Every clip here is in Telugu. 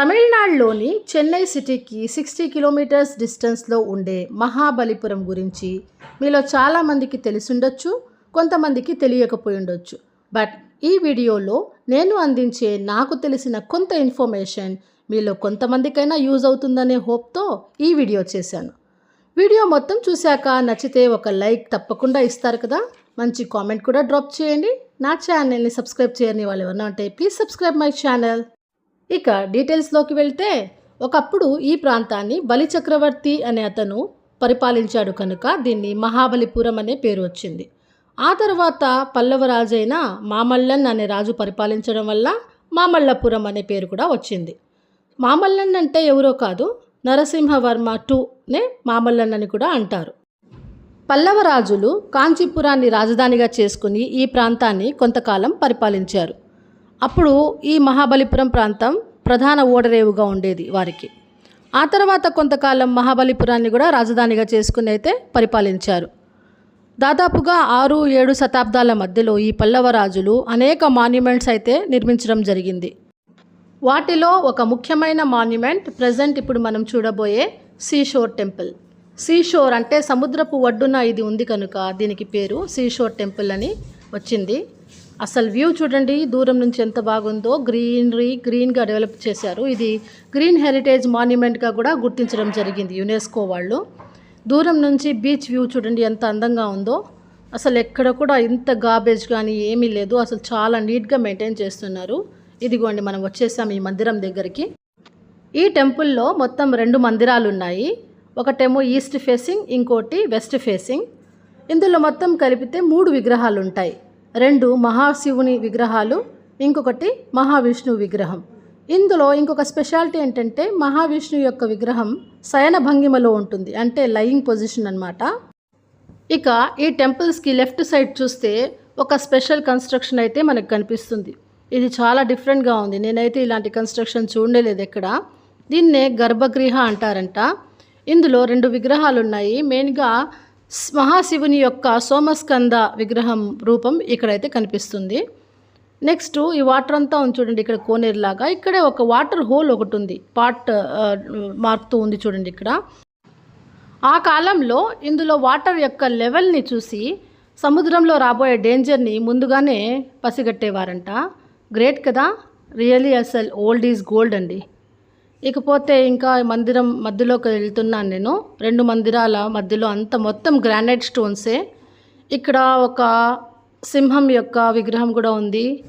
తమిళనాడులోని చెన్నై సిటీకి సిక్స్టీ కిలోమీటర్స్ డిస్టెన్స్లో ఉండే మహాబలిపురం గురించి మీలో చాలామందికి తెలిసుండొచ్చు కొంతమందికి తెలియకపోయి ఉండొచ్చు బట్ ఈ వీడియోలో నేను అందించే నాకు తెలిసిన కొంత ఇన్ఫర్మేషన్ మీలో కొంతమందికైనా యూజ్ అవుతుందనే హోప్తో ఈ వీడియో చేశాను. వీడియో మొత్తం చూశాక నచ్చితే ఒక లైక్ తప్పకుండా ఇస్తారు కదా. మంచి కామెంట్ కూడా డ్రాప్ చేయండి. నా ఛానల్ని సబ్స్క్రైబ్ చేయని వాళ్ళు ఎవరైనా ఉంటే ప్లీజ్ సబ్స్క్రైబ్ మై ఛానల్. ఇక డీటెయిల్స్లోకి వెళ్తే ఒకప్పుడు ఈ ప్రాంతాన్ని బలి చక్రవర్తి అనే అతను పరిపాలించాడు కనుక దీన్ని మహాబలిపురం అనే పేరు వచ్చింది. ఆ తర్వాత పల్లవ రాజైన మామల్లన్ అనే రాజు పరిపాలించడం వల్ల మామల్లపురం అనే పేరు కూడా వచ్చింది. మామల్లన్ అంటే ఎవరో కాదు నరసింహవర్మ టూనే మామల్లన్ అని కూడా అంటారు. పల్లవ రాజులు కాంచీపురాన్ని రాజధానిగా చేసుకుని ఈ ప్రాంతాన్ని కొంతకాలం పరిపాలించారు. అప్పుడు ఈ మహాబలిపురం ప్రాంతం ప్రధాన ఓడరేవుగా ఉండేది వారికి. ఆ తర్వాత కొంతకాలం మహాబలిపురాన్ని కూడా రాజధానిగా చేసుకుని అయితే పరిపాలించారు. దాదాపుగా ఆరు ఏడు శతాబ్దాల మధ్యలో ఈ పల్లవ రాజులు అనేక మాన్యుమెంట్స్ అయితే నిర్మించడం జరిగింది. వాటిలో ఒక ముఖ్యమైన మాన్యుమెంట్ ప్రజెంట్ ఇప్పుడు మనం చూడబోయే సీషోర్ టెంపుల్. సీషోర్ అంటే సముద్రపు ఒడ్డున ఇది ఉంది కనుక దీనికి పేరు సీషోర్ టెంపుల్ అని వచ్చింది. అసలు వ్యూ చూడండి దూరం నుంచి ఎంత బాగుందో గ్రీనరీ గ్రీన్గా డెవలప్ చేశారు. ఇది గ్రీన్ హెరిటేజ్ మాన్యుమెంట్గా కూడా గుర్తించడం జరిగింది యునెస్కో వాళ్ళు. దూరం నుంచి బీచ్ వ్యూ చూడండి ఎంత అందంగా ఉందో. అసలు ఎక్కడ కూడా ఇంత గాబేజ్ కానీ ఏమీ లేదు. అసలు చాలా నీట్గా మెయింటైన్ చేస్తున్నారు. ఇదిగోండి మనం వచ్చేసాం ఈ మందిరం దగ్గరికి. ఈ టెంపుల్లో మొత్తం రెండు మందిరాలు ఉన్నాయి. ఒకటేమో ఈస్ట్ ఫేసింగ్ ఇంకోటి వెస్ట్ ఫేసింగ్. ఇందులో మొత్తం కలిపితే మూడు విగ్రహాలు ఉంటాయి రెండు మహాశివుని విగ్రహాలు ఇంకొకటి మహావిష్ణువు విగ్రహం. ఇందులో ఇంకొక స్పెషాలిటీ ఏంటంటే మహావిష్ణువు యొక్క విగ్రహం శయన భంగిమలో ఉంటుంది అంటే లయింగ్ పొజిషన్ అనమాట ఇక ఈ టెంపుల్స్కి లెఫ్ట్ సైడ్ చూస్తే ఒక స్పెషల్ కన్స్ట్రక్షన్ అయితే మనకు కనిపిస్తుంది. ఇది చాలా డిఫరెంట్గా ఉంది. నేనైతే ఇలాంటి కన్స్ట్రక్షన్ చూడలేదు ఎక్కడ. దీన్నే గర్భగృహ అంటారంట. ఇందులో రెండు విగ్రహాలు ఉన్నాయి. మెయిన్గా మహాశివుని యొక్క సోమస్కంద విగ్రహం రూపం ఇక్కడైతే కనిపిస్తుంది. నెక్స్ట్ ఈ వాటర్ అంతా ఉంది చూడండి ఇక్కడ కోనేరులాగా ఇక్కడే ఒక వాటర్ హోల్ ఒకటి ఉంది. పాట్ మార్క్తో ఉంది చూడండి ఇక్కడ. ఆ కాలంలో ఇందులో వాటర్ యొక్క లెవెల్ని చూసి సముద్రంలో రాబోయే డేంజర్ని ముందుగానే పసిగట్టేవారంట. గ్రేట్ కదా? రియలీ అసలు ఓల్డ్ ఈజ్ గోల్డ్ అండి. ఇకపోతే ఇంకా మందిరం మధ్యలోకి వెళ్తున్నాను నేను. రెండు మందిరాల మధ్యలో అంత మొత్తం గ్రానైట్ స్టోన్సే. ఇక్కడ ఒక సింహం యొక్క విగ్రహం కూడా ఉంది.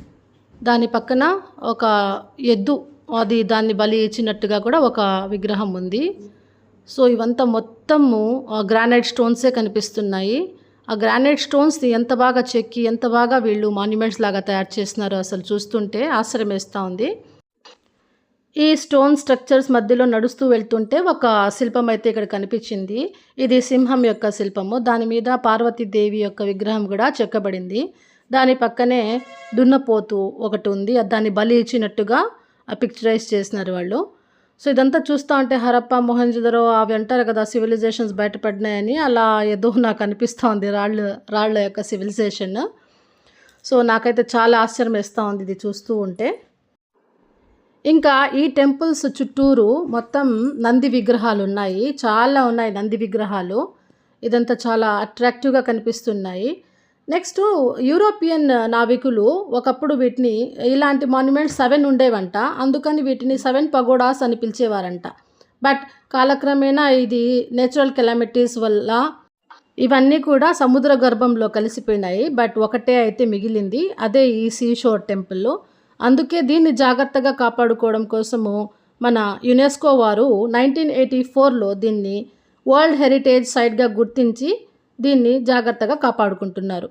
దాని పక్కన ఒక ఎద్దు అది దాన్ని బలి ఇచ్చినట్టుగా కూడా ఒక విగ్రహం ఉంది. సో ఇవంతా మొత్తము ఆ, గ్రానైట్ స్టోన్సే కనిపిస్తున్నాయి. ఆ గ్రానైట్ స్టోన్స్ని ఎంత బాగా చెక్కి ఎంత బాగా వీళ్ళు మాన్యుమెంట్స్ లాగా తయారు చేస్తున్నారో అసలు చూస్తుంటే ఆశ్చర్యం వేస్తూ ఉంది. ఈ స్టోన్ స్ట్రక్చర్స్ మధ్యలో నడుస్తూ వెళ్తుంటే ఒక శిల్పం అయితే ఇక్కడ కనిపించింది. ఇది సింహం యొక్క శిల్పము. దాని మీద పార్వతీదేవి యొక్క విగ్రహం కూడా చెక్కబడింది. దాని పక్కనే దున్నపోతు ఒకటి ఉంది. దాన్ని బలి ఇచ్చినట్టుగా పిక్చరైజ్ చేసినారు వాళ్ళు. సో ఇదంతా చూస్తూ ఉంటే హరప్ప మొహంజదరో అవి అంటారు కదా సివిలైజేషన్స్ బయటపడినాయని అలా ఏదో నాకు అనిపిస్తూ ఉంది రాళ్ళు రాళ్ళ యొక్క సివిలైజేషన్ సో నాకైతే చాలా ఆశ్చర్యం వేస్తూ ఉంది ఇది చూస్తూ ఉంటే. ఇంకా ఈ టెంపుల్స్ చుట్టూరు మొత్తం నంది విగ్రహాలు ఉన్నాయి. చాలా ఉన్నాయి నంది విగ్రహాలు. ఇదంతా చాలా అట్రాక్టివ్గా కనిపిస్తున్నాయి. నెక్స్ట్ యూరోపియన్ నావికులు ఒకప్పుడు వీటిని ఇలాంటి మాన్యుమెంట్స్ సెవెన్ ఉండేవంట. అందుకని వీటిని సెవెన్ పగోడాస్ అని పిలిచేవారంట. బట్ కాలక్రమేణా ఇది నేచురల్ కెలామిటీస్ వల్ల ఇవన్నీ కూడా సముద్ర గర్భంలో కలిసిపోయినాయి. బట్ ఒకటే అయితే మిగిలింది. అదే ఈ సీషోర్ టెంపుల్ అందుకే దీన్ని జాగ్రత్తగా కాపాడుకోవడం కోసము మన యునెస్కో వారు నైన్టీన్ ఎయిటీ ఫోర్లో దీన్ని వరల్డ్ హెరిటేజ్ సైట్గా గుర్తించి దీన్ని జాగ్రత్తగా కాపాడుకుంటున్నారు.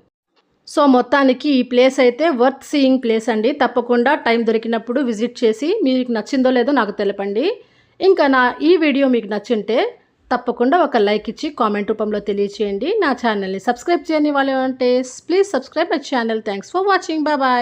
సో మొత్తానికి ఈ ప్లేస్ అయితే వర్త్ సీయింగ్ ప్లేస్ అండి. తప్పకుండా టైం దొరికినప్పుడు విజిట్ చేసి మీకు నచ్చిందో లేదో నాకు తెలపండి. ఇంకా నా ఈ వీడియో మీకు నచ్చుంటే తప్పకుండా ఒక లైక్ ఇచ్చి కామెంట్ రూపంలో తెలియచేయండి. నా ఛానల్ని సబ్స్క్రైబ్ చేయని వాళ్ళు అంటే please subscribe my channel. Thanks for watching. Bye bye.